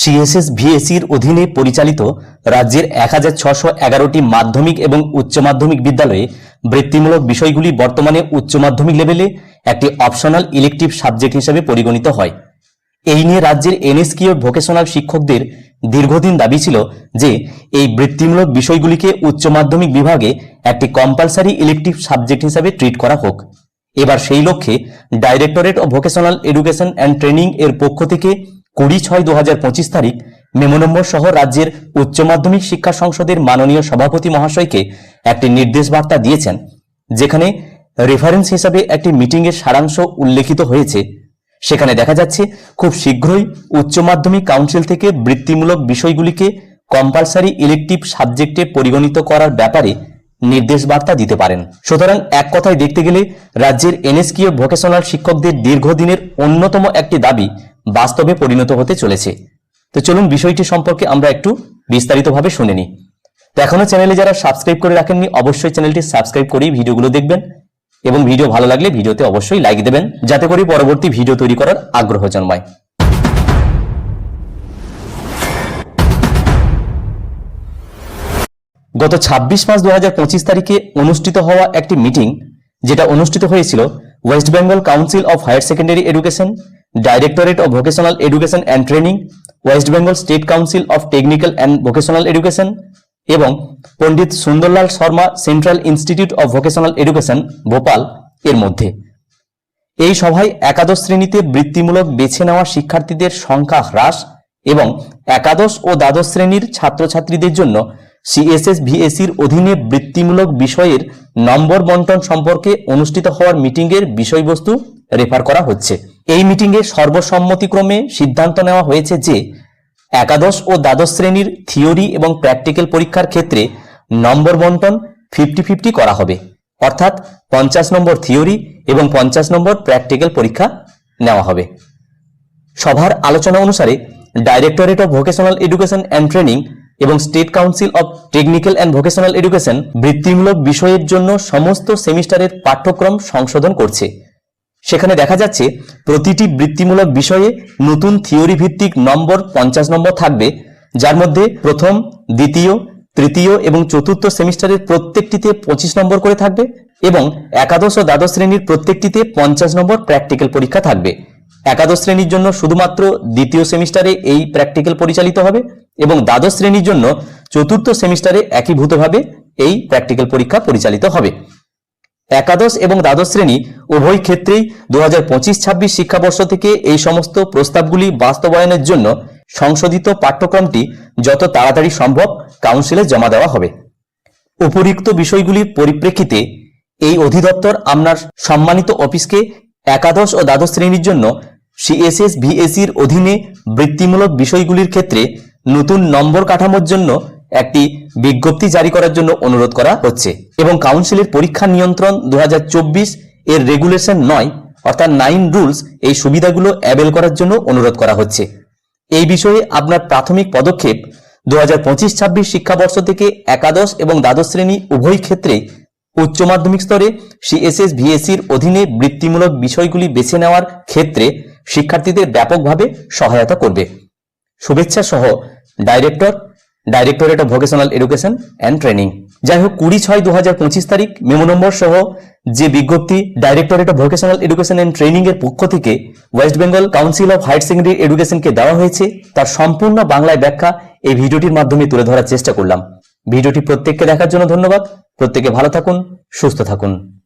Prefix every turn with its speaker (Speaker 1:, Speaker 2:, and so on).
Speaker 1: CSS ভিএসির অধীনে পরিচালিত রাজ্যের এক হাজার ছশো এগারোটি মাধ্যমিক এবং উচ্চ মাধ্যমিক বিদ্যালয়ে বৃত্তিমূলক বিষয়গুলি বর্তমানে উচ্চ মাধ্যমিক লেভেলে একটি অপশনাল ইলেকটিভ সাবজেক্ট হিসেবে পরিগণিত হয়। এই নিয়ে রাজ্যের এনএসকিউ ভোকেশনাল শিক্ষকদের দীর্ঘদিন দাবি ছিল যে এই বৃত্তিমূলক বিষয়গুলিকে উচ্চ মাধ্যমিক বিভাগে একটি কম্পালসারি ইলেকটিভ সাবজেক্ট হিসেবে ট্রিট করা হোক। এবার সেই লক্ষ্যে directorate of vocational education and training এর পক্ষ থেকে কুড়ি ছয় দু তারিখ মেমো নম্বর সহ রাজ্যের উচ্চ মাধ্যমিক শিক্ষা সংসদের মাননীয় সভাপতি মহাশয়কে একটি নির্দেশ বার্তা দিয়েছেন, যেখানে রেফারেন্স হিসাবে একটি মিটিংয়ের সারাংশ উল্লেখিত হয়েছে। সেখানে দেখা যাচ্ছে, খুব শীঘ্রই উচ্চ মাধ্যমিক কাউন্সিল থেকে বৃত্তিমূলক বিষয়গুলিকে কম্পালসারি ইলেকটিভ সাবজেক্টে পরিগণিত করার ব্যাপারে নির্দেশ বার্তা দিতে পারেন। সুতরাং এক কথায় দেখতে গেলে রাজ্যের এনএসকিউ ভোকেশনাল শিক্ষকদের দীর্ঘদিনের অন্যতম একটি দাবি বাস্তবে পরিণত হতে চলেছে। তো চলুন বিষয়টি সম্পর্কে আমরা একটু বিস্তারিতভাবে শুনে নিই। তো এখনও চ্যানেলে যারা সাবস্ক্রাইব করে রাখেননি, অবশ্যই চ্যানেলটি সাবস্ক্রাইব করেই ভিডিওগুলো দেখবেন এবং ভিডিও ভালো লাগলে ভিডিওতে অবশ্যই লাইক দেবেন, যাতে করে পরবর্তী ভিডিও তৈরি করার আগ্রহ জন্মায়। গত ২৬ মার্চ দু হাজার পঁচিশ তারিখে অনুষ্ঠিত হওয়া একটি মিটিং যেটা অনুষ্ঠিত হয়েছিল West Bengal council of higher secondary education, directorate of vocational education and training, West Bengal state council of technical and vocational education এবং Pandit Sundarlal Sharma central institute of vocational education, Bhopal এর মধ্যে। এই সভায় একাদশ শ্রেণীতে বৃত্তিমূলক বেছে নেওয়া শিক্ষার্থীদের সংখ্যা হ্রাস এবং একাদশ ও দ্বাদশ শ্রেণির ছাত্রছাত্রীদের জন্য সিএসএস ভিএসির অধীনে বৃত্তিমূলক বিষয়ের নম্বর বন্টন সম্পর্কে অনুষ্ঠিত হওয়ার মিটিংয়ের বিষয়বস্তু রেফার করা হচ্ছে। এই মিটিংয়ে সর্বসম্মতিক্রমে সিদ্ধান্ত নেওয়া হয়েছে যে, একাদশ ও দ্বাদশ শ্রেণির থিওরি এবং প্র্যাকটিক্যাল পরীক্ষার ক্ষেত্রে নম্বর বন্টন ফিফটি ফিফটি করা হবে। অর্থাৎ পঞ্চাশ নম্বর থিওরি এবং পঞ্চাশ নম্বর প্র্যাকটিক্যাল পরীক্ষা নেওয়া হবে। সভার আলোচনা অনুসারে directorate of vocational education and training এবং state council of technical and vocational education বৃত্তিমূলক বিষয়ের জন্য সমস্ত সেমিস্টারের পাঠ্যক্রম সংশোধন করছে। সেখানে দেখা যাচ্ছে, প্রতিটি বৃত্তিমূলক বিষয়ে নতুন থিওরি ভিত্তিক নম্বর পঞ্চাশ নম্বর থাকবে, যার মধ্যে প্রথম, দ্বিতীয়, তৃতীয় এবং চতুর্থ সেমিস্টারের প্রত্যেকটিতে পঁচিশ নম্বর করে থাকবে এবং একাদশ ও দ্বাদশ শ্রেণির প্রত্যেকটিতে পঞ্চাশ নম্বর প্র্যাকটিক্যাল পরীক্ষা থাকবে। একাদশ শ্রেণির জন্য শুধুমাত্র দ্বিতীয় সেমিস্টারে এই প্র্যাকটিক্যাল পরিচালিত হবে এবং দ্বাদশ শ্রেণির জন্য চতুর্থ সেমিস্টারে একীভূতভাবে এই প্র্যাকটিক্যাল পরীক্ষা পরিচালিত হবে। একাদশ এবং দ্বাদশ শ্রেণি উভয় ক্ষেত্রেই দু হাজার পঁচিশ ছাব্বিশ শিক্ষাবর্ষ থেকে এই সমস্ত প্রস্তাবগুলি বাস্তবায়নের জন্য সংশোধিত পাঠ্যক্রমটি যত তাড়াতাড়ি সম্ভব কাউন্সিলে জমা দেওয়া হবে। উপরিক্ত বিষয়গুলির পরিপ্রেক্ষিতে এই অধিদপ্তর আপনার সম্মানিত অফিসকে একাদশ ও দ্বাদশ শ্রেণির জন্য সিএসএস ভিএসির অধীনে বৃত্তিমূলক বিষয়গুলির ক্ষেত্রে নতুন নম্বর কাঠামোর জন্য একটি বিজ্ঞপ্তি জারি করার জন্য অনুরোধ করা হচ্ছে এবং কাউন্সিলের পরীক্ষা নিয়ন্ত্রণ দু হাজার চব্বিশ এর রেগুলেশন নয়, অর্থাৎ নাইন রুলস এই সুবিধাগুলো অ্যাবেল করার জন্য অনুরোধ করা হচ্ছে। এই বিষয়ে আপনার প্রাথমিক পদক্ষেপ দু হাজার পঁচিশ ছাব্বিশ শিক্ষাবর্ষ থেকে একাদশ এবং দ্বাদশ শ্রেণি উভয় ক্ষেত্রে উচ্চ মাধ্যমিক স্তরে সিএসএস ভিএসির অধীনে বৃত্তিমূলক বিষয়গুলি বেছে নেওয়ার ক্ষেত্রে শিক্ষার্থীদের ব্যাপকভাবে সহায়তা করবে। শুভেচ্ছা সহ director directorate of vocational education and training যাই হোক, কুড়ি ছয় দু হাজার পঁচিশ তারিখ মেমো নম্বর সহ যে বিজ্ঞপ্তি directorate of vocational education and training এর পক্ষ থেকে West Bengal council of higher secondary এডুকেশনকে দেওয়া হয়েছে, তার সম্পূর্ণ বাংলায় ব্যাখ্যা এই ভিডিওটির মাধ্যমে তুলে ধরার চেষ্টা করলাম। ভিডিওটি প্রত্যেককে দেখার জন্য ধন্যবাদ। প্রত্যেকে ভালো থাকুন সুস্থ থাকুন।